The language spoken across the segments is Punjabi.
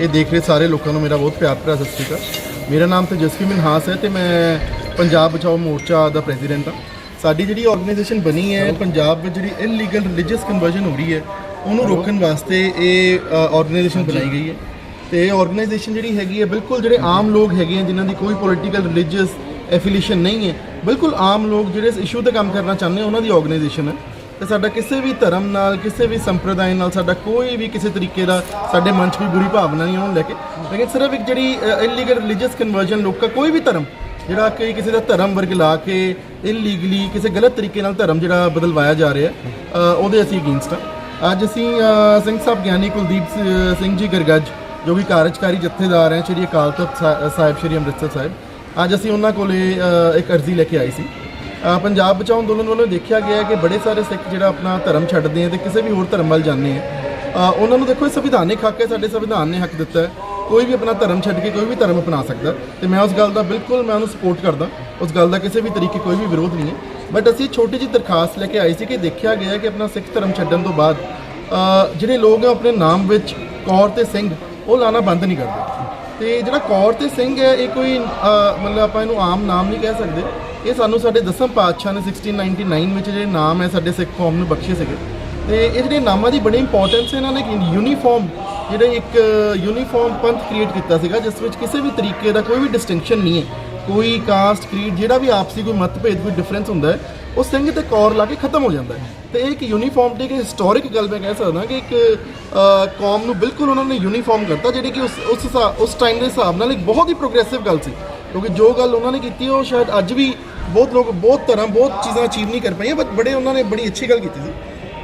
ਇਹ ਦੇਖ ਰਹੇ ਸਾਰੇ ਲੋਕਾਂ ਨੂੰ ਮੇਰਾ ਬਹੁਤ ਪਿਆਰ ਭਰਾ ਸਤਿ ਸ਼੍ਰੀ ਅਕਾਲ। ਮੇਰਾ ਨਾਮ ਤੇਜਸਵੀ ਮਿਨਹਾਸ ਹੈ ਤੇ ਮੈਂ ਪੰਜਾਬ ਬਚਾਓ ਮੋਰਚਾ ਦਾ ਪ੍ਰੈਜ਼ੀਡੈਂਟ ਹਾਂ। ਸਾਡੀ ਜਿਹੜੀ ਆਰਗੇਨਾਈਜੇਸ਼ਨ ਬਣੀ ਹੈ, ਪੰਜਾਬ ਵਿੱਚ ਜਿਹੜੀ ਇਲੀਗਲ ਰਿਲੀਜੀਅਸ ਕਨਵਰਜਨ ਹੋ ਰਹੀ ਹੈ, ਉਹਨੂੰ ਰੋਕਣ ਵਾਸਤੇ ਇਹ ਆਰਗੇਨਾਈਜੇਸ਼ਨ ਬਣਾਈ ਗਈ ਹੈ। ਤੇ ਇਹ ਆਰਗੇਨਾਈਜੇਸ਼ਨ ਜਿਹੜੀ ਹੈਗੀ ਹੈ, ਬਿਲਕੁਲ ਜਿਹੜੇ ਆਮ ਲੋਕ ਹੈਗੇ ਆ, ਜਿਨ੍ਹਾਂ ਦੀ ਕੋਈ ਪੋਲੀਟੀਕਲ ਰਿਲੀਜੀਅਸ ਐਫੀਲੀਏਸ਼ਨ ਨਹੀਂ ਹੈ, ਬਿਲਕੁਲ ਆਮ ਲੋਕ ਜਿਹੜੇ ਇਸ ਇਸ਼ੂ ਤੇ ਕੰਮ ਕਰਨਾ ਚਾਹੁੰਦੇ ਉਹਨਾਂ ਦੀ ਆਰਗੇਨਾਈਜੇਸ਼ਨ ਹੈ। ਤੇ ਸਾਡਾ ਕਿਸੇ ਵੀ ਧਰਮ ਨਾਲ, ਕਿਸੇ ਵੀ ਸੰਪਰਦਾਇ ਨਾਲ, ਸਾਡਾ ਕੋਈ ਵੀ ਕਿਸੇ ਤਰੀਕੇ ਦਾ ਸਾਡੇ ਮਨ 'ਚ ਵੀ ਬੁਰੀ ਭਾਵਨਾ ਨਹੀਂ ਉਹਨੂੰ ਲੈ ਕੇ। ਲੇਕਿਨ ਸਿਰਫ ਇੱਕ ਜਿਹੜੀ ਇਲੀਗਲ ਰਿਲੀਜੀਅਸ ਕਨਵਰਜਨ ਲੋਕਾਂ ਕੋਈ ਵੀ ਧਰਮ, ਜਿਹੜਾ ਕਿ ਕਿਸੇ ਦਾ ਧਰਮ ਵਰਗ ਲਾ ਕੇ ਇਲੀਗਲੀ ਕਿਸੇ ਗਲਤ ਤਰੀਕੇ ਨਾਲ ਧਰਮ ਜਿਹੜਾ ਬਦਲਵਾਇਆ ਜਾ ਰਿਹਾ ਉਹਦੇ ਅਸੀਂ ਅਗੇਂਸਟ ਆ ਅੱਜ ਅਸੀਂ ਸਿੰਘ ਸਾਹਿਬ ਗਿਆਨੀ ਕੁਲਦੀਪ ਸ- ਸਿੰਘ ਜੀ ਗਰਗੱਜ, ਜੋ ਵੀ ਕਾਰਜਕਾਰੀ ਜਥੇਦਾਰ ਹੈ, ਸ਼੍ਰੀ ਅਕਾਲ ਤਖਤ ਸਾ- ਸਾਹਿਬ, ਸ਼੍ਰੀ ਅੰਮ੍ਰਿਤਸਰ ਸਾਹਿਬ। ਅੱਜ ਅਸੀਂ ਉਹਨਾਂ ਕੋਲੇ ਇੱਕ ਅਰਜ਼ੀ ਲੈ ਕੇ ਆਏ ਸੀ। ਪੰਜਾਬ ਬਚਾਓ ਅੰਦੋਲਨ ਵੱਲੋਂ ਦੇਖਿਆ ਗਿਆ ਹੈ ਕਿ ਬੜੇ ਸਾਰੇ ਸਿੱਖ ਜਿਹੜਾ ਆਪਣਾ ਧਰਮ ਛੱਡਦੇ ਆ ਤੇ ਕਿਸੇ ਵੀ ਹੋਰ ਧਰਮ ਵੱਲ ਜਾਂਦੇ ਆ। ਉਹਨਾਂ ਨੂੰ ਦੇਖੋ, ਇਹ ਸੰਵਿਧਾਨਿਕ ਹੱਕ ਹੈ, ਸਾਡੇ ਸੰਵਿਧਾਨ ਨੇ ਹੱਕ ਦਿੱਤਾ ਹੈ। ਕੋਈ ਵੀ ਆਪਣਾ ਧਰਮ ਛੱਡ ਕੇ ਕੋਈ ਵੀ ਧਰਮ ਅਪਣਾ ਸਕਦਾ। ਤੇ ਮੈਂ ਉਸ ਗੱਲ ਦਾ ਬਿਲਕੁਲ ਮੈਂ ਉਹਨੂੰ ਸਪੋਰਟ ਕਰਦਾ। ਉਸ ਗੱਲ ਦਾ ਕਿਸੇ ਵੀ ਤਰੀਕੇ ਕੋਈ ਵੀ ਵਿਰੋਧ ਨਹੀਂ ਹੈ। ਬਟ ਅਸੀਂ ਛੋਟੀ ਜਿਹੀ ਦਰਖਾਸਤ ਲੈ ਕੇ ਆਏ ਸੀ ਕਿ ਦੇਖਿਆ ਗਿਆ ਕਿ ਆਪਣਾ ਸਿੱਖ ਧਰਮ ਛੱਡਣ ਤੋਂ ਬਾਅਦ ਜਿਹੜੇ ਲੋਕ ਆ ਆਪਣੇ ਨਾਮ ਵਿੱਚ ਕੌਰ ਤੇ ਸਿੰਘ, ਉਹ ਲਾਣਾ ਬੰਦ ਨਹੀਂ ਕਰਦੇ। ਤੇ ਜਿਹੜਾ ਕੌਰ ਤੇ ਸਿੰਘ ਹੈ, ਇਹ ਕੋਈ ਮਤਲਬ ਆਪਾਂ ਇਹਨੂੰ ਆਮ ਨਾਮ ਨਹੀਂ ਕਹਿ ਸਕਦੇ। ਇਹ ਸਾਨੂੰ ਸਾਡੇ ਦਸਮ ਪਾਤਸ਼ਾਹ ਨੇ 1699 ਵਿੱਚ ਜਿਹੜੇ ਨਾਮ ਹੈ ਸਾਡੇ ਸਿੱਖ ਕੌਮ ਨੂੰ ਬਖਸ਼ੇ ਸੀਗੇ। ਤੇ ਇਹ ਜਿਹੜੇ ਨਾਮਾਂ ਦੀ ਬੜੀ ਇੰਪੋਰਟੈਂਸ ਹੈ, ਇਹਨਾਂ ਨੇ ਇੱਕ ਯੂਨੀਫਾਰਮ ਜਿਹੜੇ ਇੱਕ ਯੂਨੀਫਾਰਮ ਪੰਥ ਕ੍ਰੀਏਟ ਕੀਤਾ ਸੀਗਾ, ਜਿਸ ਵਿੱਚ ਕਿਸੇ ਵੀ ਤਰੀਕੇ ਦਾ ਕੋਈ ਵੀ ਡਿਸਟਿੰਕਸ਼ਨ ਨਹੀਂ ਹੈ। ਕੋਈ ਕਾਸਟ ਕ੍ਰੀਡ ਜਿਹੜਾ ਵੀ ਆਪਸੀ ਕੋਈ ਮਤਭੇਦ, ਕੋਈ ਡਿਫਰੈਂਸ ਹੁੰਦਾ ਹੈ, ਉਹ ਸਿੰਘ ਤੇ ਕੌਰ ਲਾ ਕੇ ਖਤਮ ਹੋ ਜਾਂਦਾ ਹੈ। ਤੇ ਇਹ ਇੱਕ ਯੂਨੀਫਾਰਮਟੀ ਇੱਕ ਹਿਸਟੋਰਿਕ ਗੱਲ ਮੈਂ ਕਹਿ ਸਕਦਾ ਕਿ ਇੱਕ ਕੌਮ ਨੂੰ ਬਿਲਕੁਲ ਉਹਨਾਂ ਨੇ ਯੂਨੀਫਾਰਮ ਕਰਤਾ, ਜਿਹੜੀ ਕਿ ਉਸ ਉਸ ਹਿਸਾਬ- ਉਸ ਟਾਈਮ ਦੇ ਹਿਸਾਬ ਨਾਲ ਇੱਕ ਬਹੁਤ ਹੀ ਪ੍ਰੋਗਰੈਸਿਵ ਗੱਲ ਸੀ। ਕਿਉਂਕਿ ਜੋ ਗੱਲ ਉਹਨਾਂ ਨੇ ਕੀਤੀ, ਉਹ ਸ਼ਾਇਦ ਅੱਜ ਵੀ ਬਹੁਤ ਲੋਕ ਬਹੁਤ ਤਰ੍ਹਾਂ ਬਹੁਤ ਚੀਜ਼ਾਂ ਅਚੀਵ ਨਹੀਂ ਕਰ ਪਾਈਆਂ ਬਟ ਬੜੇ ਉਹਨਾਂ ਨੇ ਬੜੀ ਅੱਛੀ ਗੱਲ ਕੀਤੀ ਸੀ।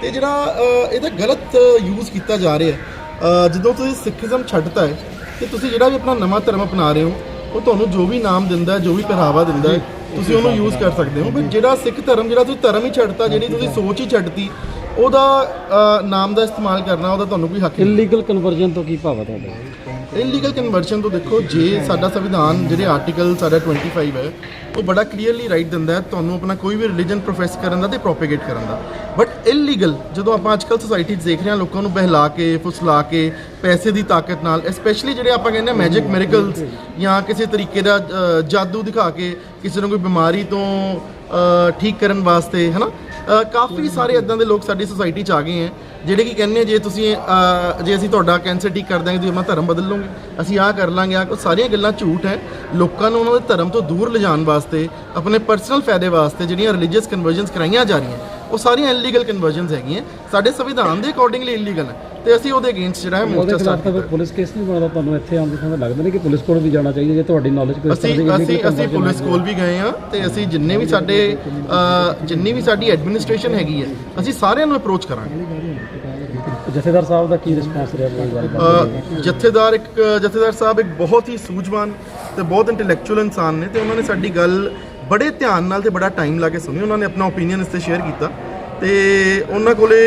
ਤੇ ਜਿਹੜਾ ਇਹਦਾ ਗਲਤ ਯੂਜ਼ ਕੀਤਾ ਜਾ ਰਿਹਾ ਜਦੋਂ ਤੁਸੀਂ ਸਿੱਖੀਜ਼ਮ ਛੱਡਤਾ ਹੈ ਤੇ ਤੁਸੀਂ ਜਿਹੜਾ ਵੀ ਆਪਣਾ ਨਵਾਂ ਧਰਮ ਅਪਣਾ ਰਹੇ ਹੋ ਉਹ ਤੁਹਾਨੂੰ ਜੋ ਵੀ ਨਾਮ ਦਿੰਦਾ ਹੈ ਜੋ ਵੀ ਪਹਿਰਾਵਾ ਦਿੰਦਾ ਤੁਸੀਂ ਉਹਨੂੰ ਯੂਜ਼ ਕਰ ਸਕਦੇ ਹੋ। ਬਟ ਜਿਹੜਾ ਸਿੱਖ ਧਰਮ ਜਿਹੜਾ ਤੁਸੀਂ ਧਰਮ ਹੀ ਛੱਡਤਾ ਜਿਹੜੀ ਤੁਸੀਂ ਸੋਚ ਹੀ ਛੱਡਤੀ ਉਹਦਾ ਨਾਮ ਦਾ ਇਸਤੇਮਾਲ ਕਰਨਾ ਉਹਦਾ ਤੁਹਾਨੂੰ ਕੋਈ ਹੱਕ ਨਹੀਂ। ਇਲੀਗਲ ਕਨਵਰਜਨ ਤੋਂ ਕੀ ਭਾਵ ਹੈ ਤੁਹਾਡਾ? ਇਲੀਗਲ ਕਨਵਰਸ਼ਨ ਤੋਂ ਦੇਖੋ ਜੇ ਸਾਡਾ ਸੰਵਿਧਾਨ ਜਿਹੜੇ ਆਰਟੀਕਲ ਸਾਡਾ 25 ਹੈ ਉਹ ਬੜਾ ਕਲੀਅਰਲੀ ਰਾਈਟ ਦਿੰਦਾ ਹੈ ਤੁਹਾਨੂੰ ਆਪਣਾ ਕੋਈ ਵੀ ਰਿਲੀਜਨ ਪ੍ਰੋਫੈਸ ਕਰਨ ਦਾ ਤੇ ਪ੍ਰੋਪੇਗੇਟ ਕਰਨ ਦਾ। ਬਟ ਇਲੀਗਲ ਜਦੋਂ ਆਪਾਂ ਅੱਜਕੱਲ ਸੋਸਾਇਟੀ 'ਚ ਦੇਖ ਰਹੇ ਹਾਂ ਲੋਕਾਂ ਨੂੰ ਬਹਿਲਾ ਕੇ ਫੁਸਲਾ ਕੇ ਪੈਸੇ ਦੀ ਤਾਕਤ ਨਾਲ ਸਪੈਸ਼ਲੀ ਜਿਹੜੇ ਆਪਾਂ ਕਹਿੰਦੇ ਮੈਜਿਕ ਮਿਰੇਕਲਸ ਜਾਂ ਕਿਸੇ ਤਰੀਕੇ ਦਾ ਜਾਦੂ ਦਿਖਾ ਕੇ ਕਿਸੇ ਨੂੰ ਕੋਈ ਬਿਮਾਰੀ ਤੋਂ ਠੀਕ ਕਰਨ ਵਾਸਤੇ ਹਨਾ? ਕਾਫੀ ਸਾਰੇ ਇਦਾਂ ਦੇ ਲੋਕ ਸਾਡੀ ਸੋਸਾਇਟੀ 'ਚ ਆ ਗਏ ਹੈ ਜਿਹੜੇ ਕੀ ਕਹਿੰਦੇ ਆ, ਜੇ ਤੁਸੀਂ ਅ, ਜੇ ਅਸੀਂ ਤੁਹਾਡਾ ਕੈਂਸਰ ਠੀਕ ਕਰ ਦਾਂਗੇ ਤੁਸੀਂ ਆਪਣਾ ਧਰਮ ਬਦਲ ਲਓਗੇ ਅਸੀਂ ਆਹ ਕਰ ਲਾਂਗੇ ਆਹ ਉਹ ਸਾਰੀਆਂ ਗੱਲਾਂ ਝੂਠ ਹੈ। ਲੋਕਾਂ ਨੂੰ ਉਹਨਾਂ ਦੇ ਧਰਮ ਤੋਂ ਦੂਰ ਲਿਜਾਣ ਵਾਸਤੇ ਆਪਣੇ ਪਰਸਨਲ ਫਾਇਦੇ ਵਾਸਤੇ ਜਿਹੜੀਆਂ ਰਿਲੀਜੀਅਸ ਕਨਵਰਜਨਸ ਕਰਾਈਆਂ ਜਾ ਰਹੀਆਂ ਉਹ ਸਾਰੀਆਂ ਇਲੀਗਲ ਕਨਵਰਜਨਸ ਹੈਗੀਆਂ। ਸਾਡੇ ਸੰਵਿਧਾਨ ਦੇ ਅਕੋਰਡਿੰਗਲੀ ਇਲੀਗਲ ਹੈ। ਤੇ ਅਸੀਂ ਉਹਦੇ ਅਗੇਂਸਟ ਜਿਹੜਾ ਹੈ ਮੋਰਚਾ ਸਟਾਰਟ ਕੀਤਾ। ਪੁਲਿਸ ਕੇਸ ਨਹੀਂ ਬਣਦਾ ਤੁਹਾਨੂੰ ਇੱਥੇ ਆਉਣ ਦੇ ਸਮੇਂ ਲੱਗਦਾ ਨਹੀਂ ਕਿ ਪੁਲਿਸ ਕੋਲ ਵੀ ਜਾਣਾ ਚਾਹੀਦਾ ਜੇ ਤੁਹਾਡੀ ਨੌਲੇਜ ਕੋਈ ਅਸੀਂ ਅਸੀਂ ਅਸੀਂ ਪੁਲਿਸ। ਕੋਲ ਵੀ ਗਏ ਆ ਤੇ ਅਸੀਂ ਜਿੰਨੇ ਵੀ ਸਾਡੇ ਜਿੰਨੀ ਵੀ ਸਾਡੀ ਐਡਮਿਨਿਸਟ੍ਰੇਸ਼ਨ ਹੈਗੀ ਹੈ ਅਸੀਂ ਸਾਰਿਆਂ ਨੂੰ ਅਪਰੋਚ ਕਰਾਂਗੇ। ਜਥੇਦਾਰ ਸਾਹਿਬ ਦਾ ਕੀ ਰਿਸਪਾਂਸ ਰਿਹਾ ਅ, ਜਥੇਦਾਰ ਇੱਕ ਜਥੇਦਾਰ ਸਾਹਿਬ ਇੱਕ ਬਹੁਤ ਹੀ ਸੂਝਵਾਨ ਤੇ ਬਹੁਤ ਇੰਟੈਲੈਕਚੁਅਲ ਇਨਸਾਨ ਨੇ ਤੇ ਉਹਨਾਂ ਨੇ ਸਾਡੀ ਗੱਲ ਬੜੇ ਧਿਆਨ ਨਾਲ ਤੇ ਬੜਾ ਟਾਈਮ ਲਾ ਕੇ ਸੁਣੀ। ਉਹਨਾਂ ਨੇ ਆਪਣਾ ਓਪੀਨੀਅਨ ਇਸ ਤੇ ਸ਼ੇਅਰ ਕੀਤਾ। ਤੇ ਉਹਨਾਂ ਕੋਲੇ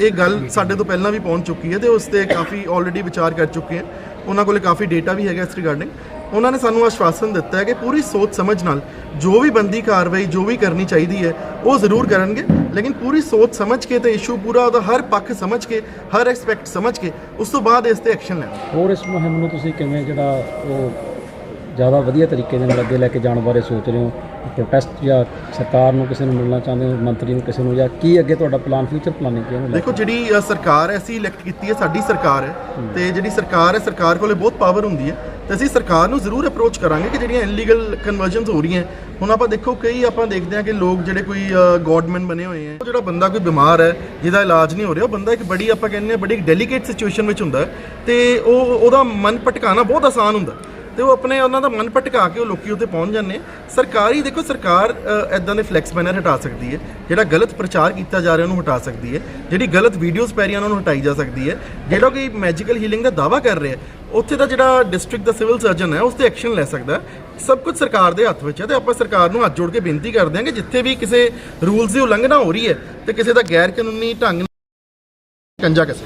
ਇਹ ਗੱਲ ਸਾਡੇ ਤੋਂ ਪਹਿਲਾਂ ਵੀ ਪਹੁੰਚ ਚੁੱਕੀ ਹੈ ਤੇ ਉਸ ਤੇ ਕਾਫੀ ਆਲਰੇਡੀ ਵਿਚਾਰ ਕਰ ਚੁੱਕੇ ਹਨ ਉਹਨਾਂ ਕੋਲੇ ਕਾਫੀ ਡੇਟਾ ਵੀ ਹੈਗਾ ਇਸ ਰਿਗਾਰਡਿੰਗ ਉਹਨਾਂ ਨੇ ਸਾਨੂੰ ਆਸ਼ਵਾਸਨ ਦਿੱਤਾ ਹੈ ਕਿ ਪੂਰੀ ਸੋਚ ਸਮਝ ਨਾਲ ਜੋ ਵੀ ਬੰਦੀ ਕਾਰਵਾਈ, ਜੋ ਵੀ ਕਰਨੀ ਚਾਹੀਦੀ ਹੈ, ਉਹ ਜ਼ਰੂਰ ਕਰਨਗੇ। ਲੇਕਿਨ ਪੂਰੀ ਸੋਚ ਸਮਝ ਕੇ ਤੇ ਇਸ਼ੂ ਪੂਰਾ ਉਹਦਾ ਹਰ ਪੱਖ ਸਮਝ ਕੇ, ਹਰ ਐਸਪੈਕਟ ਸਮਝ ਕੇ, ਉਸ ਤੋਂ ਬਾਅਦ ਇਸ ਤੇ ਐਕਸ਼ਨ ਲੈਣਾ ਹੋਰ ਇਸ ਮੁਹਿੰਮ ਨੂੰ ਤੁਸੀਂ ਕਿਵੇਂ ਜਿਹੜਾ ਉਹ ਜ਼ਿਆਦਾ ਵਧੀਆ ਤਰੀਕੇ ਦੇ ਨਾਲ ਅੱਗੇ ਲੈ ਕੇ ਜਾਣ ਬਾਰੇ ਸੋਚ ਰਹੇ ਹੋ? ਪ੍ਰੋਟੈਸਟ ਜਾਂ ਸਰਕਾਰ ਨੂੰ ਕਿਸੇ ਨੂੰ ਮਿਲਣਾ ਚਾਹੁੰਦੇ ਹੋ? ਮੰਤਰੀ ਨੂੰ ਕਿਸੇ ਨੂੰ ਜਾਂ ਕੀ ਅੱਗੇ ਤੁਹਾਡਾ ਪਲਾਨ ਫਿਊਚਰ ਪਲਾਨਿੰਗ ਕੀ ਹੈ? ਦੇਖੋ ਜਿਹੜੀ ਅ, ਸਰਕਾਰ ਹੈ ਅਸੀਂ ਇਲੈਕਟ ਕੀਤੀ ਹੈ ਸਾਡੀ ਸਰਕਾਰ ਹੈ। ਤੇ ਜਿਹੜੀ ਸਰਕਾਰ ਹੈ ਸਰਕਾਰ ਕੋਲੇ ਬਹੁਤ ਪਾਵਰ ਹੁੰਦੀ ਹੈ। ਤੇ ਅਸੀਂ ਸਰਕਾਰ ਨੂੰ ਜ਼ਰੂਰ ਅਪਰੋਚ ਕਰਾਂਗੇ ਕਿ ਜਿਹੜੀਆਂ ਇਲੀਗਲ ਕਨਵਰਜਨਸ ਹੋ ਰਹੀਆਂ ਹੁਣ ਆਪਾਂ ਦੇਖੋ ਕਈ ਆਪਾਂ ਦੇਖਦੇ ਹਾਂ ਕਿ ਲੋਕ ਜਿਹੜੇ ਕੋਈ ਗੋਡਮੈਨ ਬਣੇ ਹੋਏ ਹੈ ਉਹ ਜਿਹੜਾ ਬੰਦਾ ਕੋਈ ਬਿਮਾਰ ਹੈ ਜਿਹਦਾ ਇਲਾਜ ਨਹੀਂ ਹੋ ਰਿਹਾ ਉਹ ਬੰਦਾ ਇੱਕ ਬੜੀ ਆਪਾਂ ਕਹਿੰਦੇ ਹਾਂ ਬੜੀ ਡੈਲੀਕੇਟ ਸਿਚੁਏਸ਼ਨ ਵਿੱਚ ਹੁੰਦਾ ਹੈ। ਤੇ ਉਹ ਉਹਦਾ ਮਨ ਭਟਕਾਣਾ ਬਹੁਤ ਆਸਾਨ ਹੁੰਦਾ ਹੈ। ਤੇ ਉਹ ਆਪਣੇ ਉਹਨਾਂ ਦਾ ਮਨ ਭਟਕਾ ਕੇ ਉਹ ਲੋਕੀ ਉੱਤੇ ਪਹੁੰਚ ਜਾਂਦੇ ਆ। ਸਰਕਾਰੀ ਦੇਖੋ ਸਰਕਾਰ ਐਦਾਂ ਦੇ ਫਲੈਕਸ ਬੈਨਰ ਹਟਾ ਸਕਦੀ ਹੈ ਜਿਹੜਾ ਗਲਤ ਪ੍ਰਚਾਰ ਕੀਤਾ ਜਾ ਰਿਹਾ ਉਹਨੂੰ ਹਟਾ ਸਕਦੀ ਹੈ ਜਿਹੜੀ ਗਲਤ ਵੀਡੀਓਜ਼ ਪੈ ਰਹੀਆਂ ਉਹਨਾਂ ਨੂੰ ਹਟਾਈ ਜਾ ਸਕਦੀ ਹੈ ਜਿਹੜਾ ਕੋਈ ਮੈਜੀਕਲ ਹੀਲਿੰਗ ਦਾ ਦਾਵਾ ਕਰ ਰਿਹਾ ਉੱਥੇ ਦਾ ਜਿਹੜਾ ਡਿਸਟ੍ਰਿਕਟ ਦਾ ਸਿਵਲ ਸਰਜਨ ਹੈ ਉਸ ਤੇ ਐਕਸ਼ਨ ਲੈ ਸਕਦਾ। ਸਭ ਕੁਝ ਸਰਕਾਰ ਦੇ ਹੱਥ ਵਿੱਚ ਹੈ ਤੇ ਆਪਾਂ ਸਰਕਾਰ ਨੂੰ ਹੱਥ ਜੋੜ ਕੇ ਬੇਨਤੀ ਕਰਦੇ ਹਾਂ ਕਿ ਜਿੱਥੇ ਵੀ ਕਿਸੇ ਰੂਲਸ ਦੀ ਉਲੰਘਣਾ ਹੋ ਰਹੀ ਹੈ ਤੇ ਕਿਸੇ ਦਾ ਗੈਰ ਕਾਨੂੰਨੀ ਢੰਗ ਨਾਲ ਕੰਜਾ ਕਿਸੇ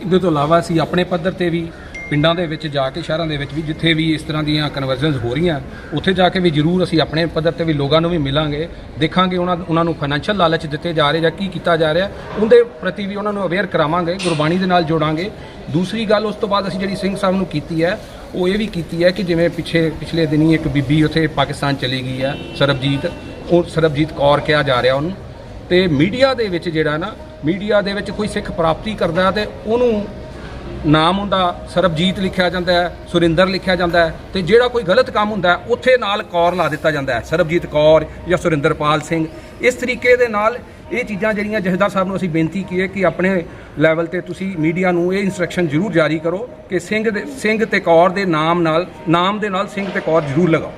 ਇਹਦੇ ਤੋਂ ਇਲਾਵਾ ਅਸੀਂ ਆਪਣੇ ਪੱਧਰ ਤੇ ਵੀ ਪਿੰਡਾਂ ਦੇ ਵਿੱਚ ਜਾ ਕੇ, ਸ਼ਹਿਰਾਂ ਦੇ ਵਿੱਚ ਵੀ ਜਿੱਥੇ ਵੀ ਇਸ ਤਰ੍ਹਾਂ ਦੀਆਂ ਕਨਵਰਜਨਸ ਹੋ ਰਹੀਆਂ, ਉੱਥੇ ਜਾ ਕੇ ਵੀ ਜ਼ਰੂਰ ਅਸੀਂ ਆਪਣੇ ਪੱਧਰ ਤੇ ਵੀ ਲੋਕਾਂ ਨੂੰ ਵੀ ਮਿਲਾਂਗੇ, ਦੇਖਾਂਗੇ ਉਹਨਾਂ ਉਹਨਾਂ ਨੂੰ ਫਾਈਨੈਂਸ਼ੀਅਲ ਲਾਲਚ ਦਿੱਤੇ ਜਾ ਰਹੇ ਜਾਂ ਕੀ ਕੀਤਾ ਜਾ ਰਿਹਾ, ਉਹਦੇ ਪ੍ਰਤੀ ਵੀ ਉਹਨਾਂ ਨੂੰ ਅਵੇਅਰ ਕਰਾਵਾਂਗੇ, ਗੁਰਬਾਣੀ ਦੇ ਨਾਲ ਜੋੜਾਂਗੇ। ਦੂਸਰੀ ਗੱਲ, ਉਸ ਤੋਂ ਬਾਅਦ ਅਸੀਂ ਜਿਹੜੀ ਸਿੰਘ ਸਾਹਿਬ ਨੂੰ ਕੀਤੀ ਹੈ, ਉਹ ਇਹ ਵੀ ਕੀਤੀ ਹੈ ਕਿ ਜਿਵੇਂ ਪਿੱਛੇ, ਪਿਛਲੇ ਦਿਨੀ ਇੱਕ ਬੀਬੀ ਉੱਥੇ ਪਾਕਿਸਤਾਨ ਚਲੀ ਗਈ ਹੈ, ਸਰਬਜੀਤ, ਉਹ ਸਰਬਜੀਤ ਕੌਰ ਕਿਹਾ ਜਾ ਰਿਹਾ ਉਹਨੂੰ। ਤੇ ਮੀਡੀਆ ਦੇ ਵਿੱਚ ਜਿਹੜਾ ਨਾ, ਮੀਡੀਆ ਦੇ ਵਿੱਚ ਕੋਈ ਸਿੱਖ ਪ੍ਰਾਪਤੀ ਕਰਦਾ ਹੈ ਤੇ ਉਹਨੂੰ ਨਾਮ ਹੁੰਦਾ, ਸਰਬਜੀਤ ਲਿਖਿਆ ਜਾਂਦਾ ਹੈ, ਸੁਰਿੰਦਰ ਲਿਖਿਆ ਜਾਂਦਾ ਹੈ, ਤੇ ਜਿਹੜਾ ਕੋਈ ਗਲਤ ਕੰਮ ਹੁੰਦਾ ਹੈ, ਉੱਥੇ ਨਾਲ ਕੌਰ ਲਾ ਦਿੱਤਾ ਜਾਂਦਾ ਹੈ, ਸਰਬਜੀਤ ਕੌਰ ਜਾਂ ਸੁਰਿੰਦਰਪਾਲ ਸਿੰਘ। ਇਸ ਤਰੀਕੇ ਦੇ ਨਾਲ ਇਹ ਚੀਜ਼ਾਂ ਜਿਹੜੀਆਂ ਜਥੇਦਾਰ ਸਾਹਿਬ ਨੂੰ ਅਸੀਂ ਬੇਨਤੀ ਕੀ ਹੈ ਕਿ ਆਪਣੇ ਲੈਵਲ ਤੇ ਤੁਸੀਂ ਮੀਡੀਆ ਨੂੰ ਇਹ ਇਨਸਟਰਕਸ਼ਨ ਜ਼ਰੂਰ ਜਾਰੀ ਕਰੋ ਕਿ ਸਿੰਘ ਦੇ ਸਿੰਘ ਤੇ ਕੌਰ ਦੇ ਨਾਮ ਨਾਲ ਨਾਮ ਦੇ ਨਾਲ ਸਿੰਘ ਤੇ ਕੌਰ ਜ਼ਰੂਰ ਲਗਾਓ।